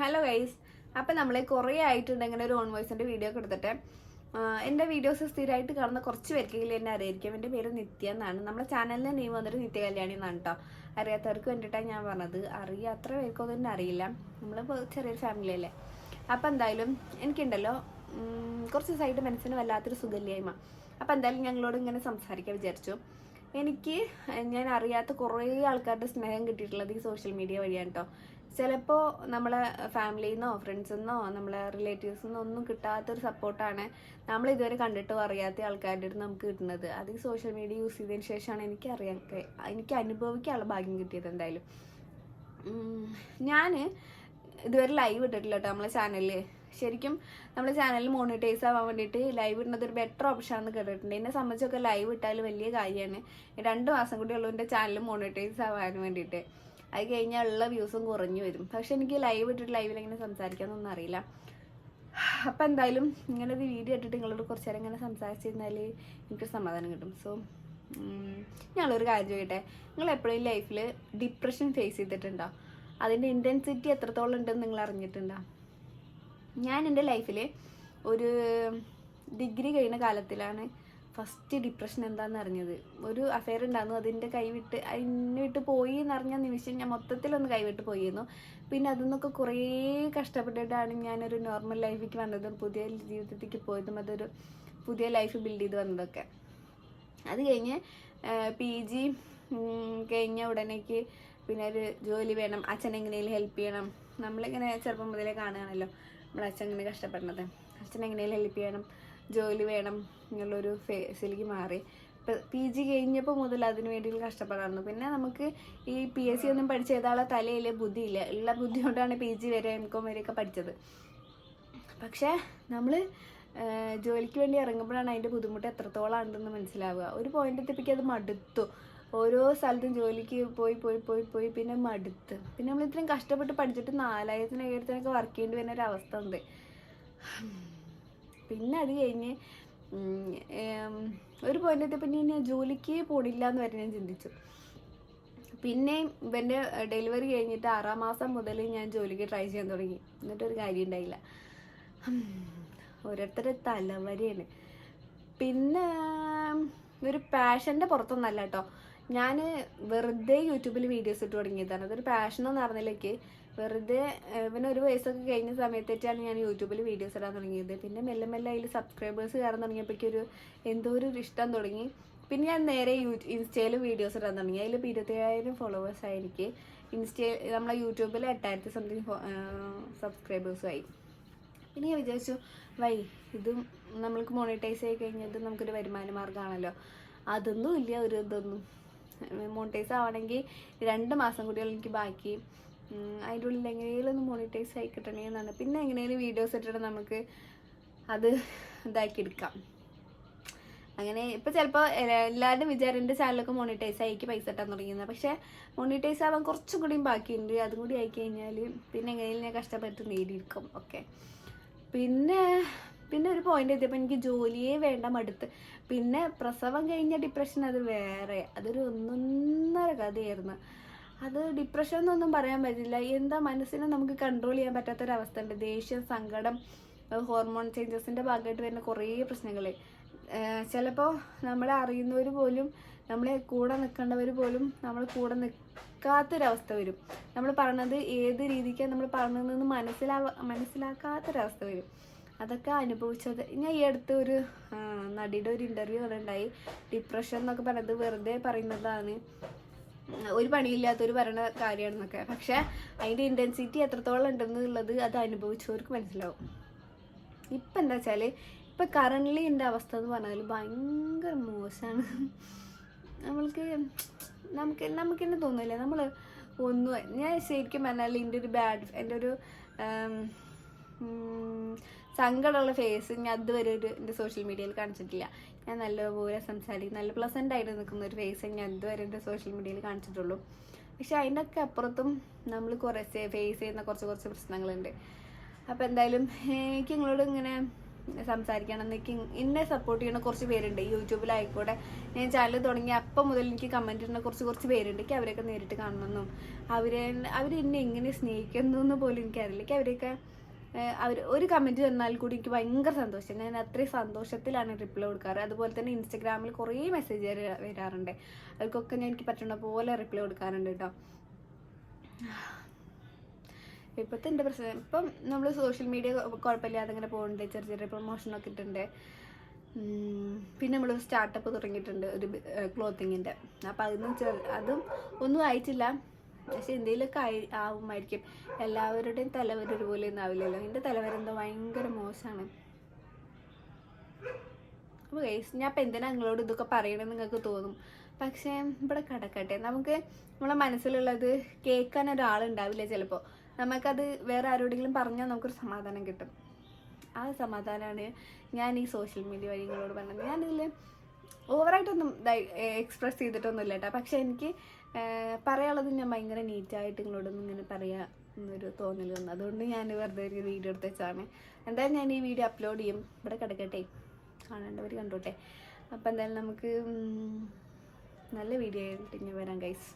Hello guys അപ്പം നമ്മൾ കുറേ ആയിട്ടുണ്ട് ഇങ്ങനെ ഒരു ഓൺ വോയിസിന്റെ വീഡിയോ ഒക്കെ എടുത്തിട്ട്. എന്റെ വീഡിയോസ് സ്ഥിരമായിട്ട് കാണുന്ന കുറച്ച് പേർക്കെങ്കിലും എന്നെ അറിയായിരിക്കും. എന്റെ പേര് നിത്യ എന്നാണ്. നമ്മുടെ ചാനലിന്റെ നെയിം വന്നിട്ട് നിത്യ കല്യാണി എന്നാണ് കേട്ടോ അറിയാത്തവർക്ക് വേണ്ടിയിട്ടാണ് ഞാൻ പറഞ്ഞത്. അറിയാം അത്ര പേർക്കൊന്നും എന്നെ അറിയില്ല. നമ്മളിപ്പോൾ ചെറിയൊരു ഫാമിലി അല്ലേ. അപ്പം എന്തായാലും എനിക്കുണ്ടല്ലോ കുറച്ച് ദിവസമായിട്ട് മനസ്സിന് വല്ലാത്തൊരു സുഖല്യായ്മ അപ്പം എന്തായാലും ഞങ്ങളോട് ഇങ്ങനെ സംസാരിക്കാൻ വിചാരിച്ചു. എനിക്ക് ഞാൻ അറിയാത്ത കുറേ ആൾക്കാരുടെ സ്നേഹം കിട്ടിയിട്ടുള്ളത് ഈ സോഷ്യൽ മീഡിയ വഴിയാണ് കേട്ടോ ചിലപ്പോൾ നമ്മളെ ഫാമിലിയിൽ നിന്നോ ഫ്രണ്ട്സിൽ നിന്നോ നമ്മളെ റിലേറ്റീവ്സിൽ നിന്നോ ഒന്നും കിട്ടാത്തൊരു സപ്പോർട്ടാണ് നമ്മൾ ഇതുവരെ കണ്ടിട്ടോ അറിയാത്ത ആൾക്കാരുടെ അടുത്ത് നമുക്ക് കിട്ടുന്നത്. അത് സോഷ്യൽ മീഡിയ യൂസ് ചെയ്തതിന് ശേഷമാണ് എനിക്ക് അറിയാൻ എനിക്ക് അനുഭവിക്കാനുള്ള ഭാഗ്യം കിട്ടിയത് എന്തായാലും. ഞാൻ ഇതുവരെ ലൈവ് ഇട്ടിട്ടില്ല കേട്ടോ നമ്മളെ ചാനലിൽ ശരിക്കും നമ്മളെ ചാനലിൽ മോണിറ്റൈസ് ആവാൻ വേണ്ടിയിട്ട് ലൈവ് ഇടുന്നത് ഒരു ബെറ്റർ ഓപ്ഷൻ ആണെന്ന് കേട്ടിട്ടുണ്ട്. എന്നെ സംബന്ധിച്ചൊക്കെ ലൈവ് ഇട്ടാൽ വലിയ കാര്യമാണ്. രണ്ട് മാസം കൂടി ഉള്ളൂ എന്റെ ചാനൽ മോണിറ്റൈസ് ആവാൻ വേണ്ടിയിട്ട്. അത് കഴിഞ്ഞാൽ ഉള്ള വ്യൂസും കുറഞ്ഞു വരും. പക്ഷെ എനിക്ക് ലൈവ് ഇട്ടിട്ട് ലൈവിൽ എങ്ങനെ സംസാരിക്കാമെന്നൊന്നും അറിയില്ല. അപ്പം എന്തായാലും ഇങ്ങനെ ഒരു വീഡിയോ ഇട്ടിട്ട് നിങ്ങളോട് കുറച്ച് നേരം ഇങ്ങനെ സംസാരിച്ചിരുന്നാൽ എനിക്ക് സമാധാനം കിട്ടും. സോ ഞങ്ങളൊരു കാര്യം ചോദിക്കട്ടെ? നിങ്ങൾ എപ്പോഴും ലൈഫിൽ ഡിപ്രഷൻ ഫേസ് ചെയ്തിട്ടുണ്ടോ? അതിന്റെ ഇന്റൻസിറ്റി എത്രത്തോളം ഉണ്ടെന്ന് നിങ്ങൾ അറിഞ്ഞിട്ടുണ്ടോ? ഞാൻ എന്റെ ലൈഫിൽ ഒരു ഡിഗ്രി കഴിയുന്ന കാലത്തിലാണ് ഫസ്റ്റ് ഡിപ്രഷൻ എന്താണെന്ന് അറിഞ്ഞത്. ഒരു അഫെയർ ഉണ്ടായിരുന്നു. അതിന്റെ കൈവിട്ട് അതിനെ വിട്ട് പോയി എന്നറിഞ്ഞ നിമിഷം ഞാൻ മൊത്തത്തിലൊന്ന് കൈവിട്ട് പോയിരുന്നു. പിന്നെ അതിൽ കുറേ കഷ്ടപ്പെട്ടിട്ടാണ് ഞാനൊരു നോർമൽ ലൈഫിലേക്ക് വന്നതും. പുതിയ ജീവിതത്തിലേക്ക് പോയതും അതൊരു പുതിയ ലൈഫ് ബിൽഡ് ചെയ്ത് വന്നതൊക്കെ. അത് കഴിഞ്ഞ് പി ജി കഴിഞ്ഞ ഉടനേക്ക് പിന്നെ ഒരു ജോലി വേണം. അച്ഛൻ എങ്ങനെയും ഹെൽപ്പ് ചെയ്യണം. നമ്മളിങ്ങനെ ചെറുപ്പം മുതലേ കാണുകയാണല്ലോ. നമ്മുടെ അച്ഛൻ ഇങ്ങനെ കഷ്ടപ്പെടുന്നത് അച്ഛൻ എങ്ങനെയും ഹെൽപ്പ് ചെയ്യണം. ജോലി വേണം എന്നുള്ളൊരു ഫേസിലേക്ക് മാറി. പി ജി കഴിഞ്ഞപ്പോൾ മുതൽ അതിന് വേണ്ടിയിട്ട് കഷ്ടപ്പെടാറുണ്ട് പിന്നെ നമുക്ക് ഈ പി എസ് സി ഒന്നും പഠിച്ച ഏതാളെ തലയിൽ ബുദ്ധിയില്ല. ഉള്ള ബുദ്ധി കൊണ്ടാണ് പി ജി വരെ എം കോം വരെയൊക്കെ പഠിച്ചത്. പക്ഷേ നമ്മൾ ജോലിക്ക് വേണ്ടി ഇറങ്ങുമ്പോഴാണ് അതിന്റെ ബുദ്ധിമുട്ട് എത്രത്തോളം ഉണ്ടെന്ന് മനസ്സിലാവുക. ഒരു പോയിന്റ് എത്തിപ്പിക്കുക അത് മടുത്തു. ഓരോ സ്ഥലത്തും ജോലിക്ക് പോയി പോയി പോയി പോയി പിന്നെ മടുത്ത്. പിന്നെ നമ്മൾ ഇത്രയും കഷ്ടപ്പെട്ട് പഠിച്ചിട്ട് നാലായിരത്തിന് ഏഴത്തിനൊക്കെ വർക്ക് ചെയ്യേണ്ടി വരുന്ന ഒരു അവസ്ഥ ഉണ്ട്. പിന്നെ അത് കഴിഞ്ഞ് ഒരു പോയിന്റ് എത്തിയപ്പോൾ ഞാൻ ജോലിക്ക് പോണില്ല എന്ന് വരെ ഞാൻ ചിന്തിച്ചു. പിന്നെ ഇവന്റെ ഡെലിവറി കഴിഞ്ഞിട്ട് ആറാം മാസം മുതൽ ഞാൻ ജോലിക്ക് ട്രൈ ചെയ്യാൻ തുടങ്ങി. എന്നിട്ടൊരു കാര്യം ഉണ്ടായില്ല. ഓരോരുത്തരുടെ തലവരെയാണ്. പിന്നെ ഒരു പാഷന്റെ പുറത്തൊന്നല്ല കേട്ടോ. ഞാൻ വെറുതെ യൂട്യൂബിൽ വീഡിയോസ് ഇട്ട് തുടങ്ങിയതാണ്. അതൊരു പാഷനൊന്നും അറിഞ്ഞില്ലേക്ക് വെറുതെ പിന്നെ ഒരു വയസ്സൊക്കെ കഴിഞ്ഞ സമയത്തേറ്റാണ് ഞാൻ യൂട്യൂബിൽ വീഡിയോസ് ഇടാൻ തുടങ്ങിയത്. പിന്നെ മെല്ലെ മെല്ലെ അതിൽ സബ്സ്ക്രൈബേഴ്സ് കയറാൻ തുടങ്ങിയപ്പോഴേക്കും ഒരു എന്തോ ഒരു ഇഷ്ടം തുടങ്ങി. പിന്നെ ഞാൻ നേരെ യൂ ഇൻസ്റ്റയിൽ വീഡിയോസ് ഇടാൻ തുടങ്ങി. അതിൽ ഇരുപത്തേഴായിരം ഫോളോവേഴ്സ് ആയിരിക്കും ഇൻസ്റ്റയിൽ നമ്മളെ യൂട്യൂബിൽ എട്ടായിരത്തി സംതിങ് സബ്സ്ക്രൈബേഴ്സ് ആയി. പിന്നെ ഞാൻ വിചാരിച്ചു വൈ ഇതും നമ്മൾക്ക് മോണിറ്റൈസ് ആയി കഴിഞ്ഞത് നമുക്കൊരു വരുമാന മാർഗമാണല്ലോ അതൊന്നും ഇല്ല ഒരു ഇതൊന്നും. മോണിറ്റൈസ് ആവണമെങ്കിൽ രണ്ട് മാസം കൂടിയുള്ള എനിക്ക് ബാക്കി. അതിന്റെ ഉള്ളിൽ എങ്ങനെയെങ്കിലും ഒന്ന് മോണിറ്റൈസ് ആയി കിട്ടണമെന്നാണ് പിന്നെ എങ്ങനെയെങ്കിലും വീഡിയോസ് ഇട്ടിട്ട് നമുക്ക് അത് ഇതാക്കി എടുക്കാം. അങ്ങനെ ഇപ്പം ചിലപ്പോൾ എല്ലാവരും വിചാരം എന്റെ ചാനലൊക്കെ മോണിറ്റൈസ് ആയിക്ക് പൈസ ഇട്ടാൻ തുടങ്ങിയത് പക്ഷേ മോണിറ്റൈസ് ആവാൻ കുറച്ചും കൂടിയും ബാക്കിയുണ്ട്. അതും കൂടി ആയിക്കഴിഞ്ഞാൽ പിന്നെ എങ്ങനെയും ഞാൻ കഷ്ടപ്പെട്ട് നേടിയിരിക്കും ഓക്കെ പിന്നെ പിന്നെ ഒരു പോയിന്റ് എത്തിയപ്പോൾ എനിക്ക് ജോലിയേ വേണ്ട മടുത്ത്. പിന്നെ പ്രസവം കഴിഞ്ഞ ഡിപ്രഷൻ അത് വേറെ. അതൊരു ഒന്നൊന്നര കഥയായിരുന്നു. അത് ഡിപ്രഷൻ എന്നൊന്നും പറയാൻ പറ്റില്ല. എന്താ മനസ്സിനെ നമുക്ക് കൺട്രോൾ ചെയ്യാൻ പറ്റാത്തൊരവസ്ഥ ഉണ്ട് ദേഷ്യം സങ്കടം ഹോർമോൺ ചേഞ്ചസിന്റെ ഭാഗമായിട്ട് വരുന്ന കുറേ പ്രശ്നങ്ങൾ. ചിലപ്പോൾ നമ്മളെ അറിയുന്നവർ പോലും നമ്മളെ കൂടെ നിൽക്കേണ്ടവർ പോലും നമ്മൾ കൂടെ നിൽക്കാത്തൊരവസ്ഥ വരും. നമ്മൾ പറഞ്ഞത് ഏത് രീതിക്കാണ് നമ്മൾ പറഞ്ഞതെന്ന് മനസ്സിലാവ മനസ്സിലാക്കാത്തൊരവസ്ഥ വരും. അതൊക്കെ അനുഭവിച്ചത്. ഞാൻ ഈ അടുത്ത് ഒരു നടിയുടെ ഒരു ഇന്റർവ്യൂ കണ്ടുണ്ടായി ഡിപ്രഷൻ എന്നൊക്കെ പറയുന്നത് വെറുതെ പറയുന്നതാണ്. ഒരു പണിയില്ലാത്തൊരു പറയണ കാര്യമാണെന്നൊക്കെ. പക്ഷെ അതിന്റെ ഇന്റൻസിറ്റി എത്രത്തോളം ഉണ്ടെന്നുള്ളത് അത് അനുഭവിച്ചവർക്ക് മനസ്സിലാവും. ഇപ്പം എന്താ വെച്ചാൽ ഇപ്പം കറന്റ്ലി എന്റെ അവസ്ഥ എന്ന് പറഞ്ഞാൽ ഭയങ്കര മോശമാണ്. നമ്മൾക്ക് നമുക്ക് നമുക്ക് തന്നെ തോന്നില്ല നമ്മൾ ഒന്നും ഞാൻ ശരിക്കും പറഞ്ഞാൽ എന്റെ ഒരു ബാഡ് എന്റെ ഒരു സങ്കടമുള്ള ഫേസ് ഞാൻ അതുവരെ ഒരു എന്റെ സോഷ്യൽ മീഡിയയിൽ കാണിച്ചിട്ടില്ല. ഞാൻ നല്ലപോലെ സംസാരിക്കും നല്ല പ്ലസന്റ് ആയിട്ട് നിൽക്കുന്ന ഒരു ഫേസ് ഞാൻ ഇതുവരെ എന്റെ സോഷ്യൽ മീഡിയയിൽ കാണിച്ചിട്ടുള്ളൂ. പക്ഷെ അതിന്റെ ഒക്കെ അപ്പുറത്തും നമ്മൾ കുറേ ഫേസ് ചെയ്യുന്ന കുറച്ച് കുറച്ച് പ്രശ്നങ്ങളുണ്ട്. അപ്പോൾ എന്തായാലും എനിക്ക് നിങ്ങളോട് ഇങ്ങനെ സംസാരിക്കണം. എന്നൊക്കെ എന്നെ സപ്പോർട്ട് ചെയ്യുന്ന കുറച്ച് പേരുണ്ട്. യൂട്യൂബിലായിക്കോട്ടെ ഞാൻ ചാനൽ തുടങ്ങി അപ്പം മുതൽ എനിക്ക് കമന്റ് ചെയ്യുന്ന കുറച്ച് കുറച്ച് പേരുണ്ട്. എനിക്ക് അവരെയൊക്കെ നേരിട്ട് കാണണമെന്നും. അവരെ അവർ എന്നെ എങ്ങനെ സ്നേഹിക്കുന്നു എന്ന് പോലും എനിക്കറിയില്ല. എനിക്ക് അവരെയൊക്കെ അവർ ഒരു കമന്റ് തന്നാൽ കൂടി എനിക്ക് ഭയങ്കര സന്തോഷം. ഞാൻ അത്രയും സന്തോഷത്തിലാണ് റിപ്ലൈ കൊടുക്കാറ്. അതുപോലെ തന്നെ ഇൻസ്റ്റഗ്രാമിൽ കുറേ മെസ്സേജ് വരാറുണ്ട്. അവർക്കൊക്കെ ഞാൻ എനിക്ക് പറ്റുന്ന പോലെ റിപ്ലൈ കൊടുക്കാറുണ്ട് കേട്ടോ ഇപ്പോഴത്തെ എന്റെ പ്രശ്നം ഇപ്പം നമ്മൾ സോഷ്യൽ മീഡിയ കുഴപ്പമില്ലാതെ അങ്ങനെ പോകുന്നുണ്ട് ചെറിയ ചെറിയ പ്രൊമോഷനൊക്കെ ഇട്ടുണ്ട് പിന്നെ നമ്മൾ സ്റ്റാർട്ടപ്പ് തുടങ്ങിയിട്ടുണ്ട് ഒരു ക്ലോത്തിങ്ങിന്റെ അപ്പം അതൊന്നും ചെറു അതും ഒന്നും ആയിട്ടില്ല. പക്ഷെ എന്തെങ്കിലുമൊക്കെ ആയി ആവുമായിരിക്കും. എല്ലാവരുടെയും തലവര ഒരുപോലെ ഒന്നും ആവില്ലല്ലോ. എന്റെ തലവര എന്തോ ഭയങ്കര മോശമാണ് അപ്പോൾ ഗൈസ് ഞാൻ ഇപ്പം എന്തിനാ നിങ്ങളോട് ഇതൊക്കെ പറയണമെന്ന് നിങ്ങൾക്ക് തോന്നും. പക്ഷേ ഇവിടെ കിടക്കട്ടെ. നമുക്ക് നമ്മളെ മനസ്സിലുള്ളത് കേൾക്കാൻ ഒരാളുണ്ടാവില്ല ചിലപ്പോൾ നമുക്കത് വേറെ ആരോടെങ്കിലും പറഞ്ഞാൽ നമുക്കൊരു സമാധാനം കിട്ടും. ആ സമാധാനമാണ് ഞാൻ ഈ സോഷ്യൽ മീഡിയ വഴി നിങ്ങളോട് പറഞ്ഞത്. ഞാനിതിൽ ഓവറായിട്ടൊന്നും എക്സ്പ്രസ് ചെയ്തിട്ടൊന്നുമില്ല കേട്ടോ. പക്ഷെ എനിക്ക് പറയാനുള്ളത് ഞാൻ ഭയങ്കര നീറ്റായിട്ട് നിങ്ങളോടൊന്നും ഇങ്ങനെ പറയാ എന്നൊരു തോന്നൽ വന്നു. അതുകൊണ്ട് ഞാൻ വെറുതെ ഒരു വീഡിയോ എടുത്ത് വെച്ചാണ് എന്തായാലും ഞാൻ ഈ വീഡിയോ അപ്ലോഡ് ചെയ്യും. ഇവിടെ കിടക്കട്ടെ. കാണേണ്ടവർ കണ്ടോട്ടെ. അപ്പം എന്തായാലും നമുക്ക് നല്ല വീഡിയോ ആയിട്ട് ഞാൻ വരാം ഗൈസ്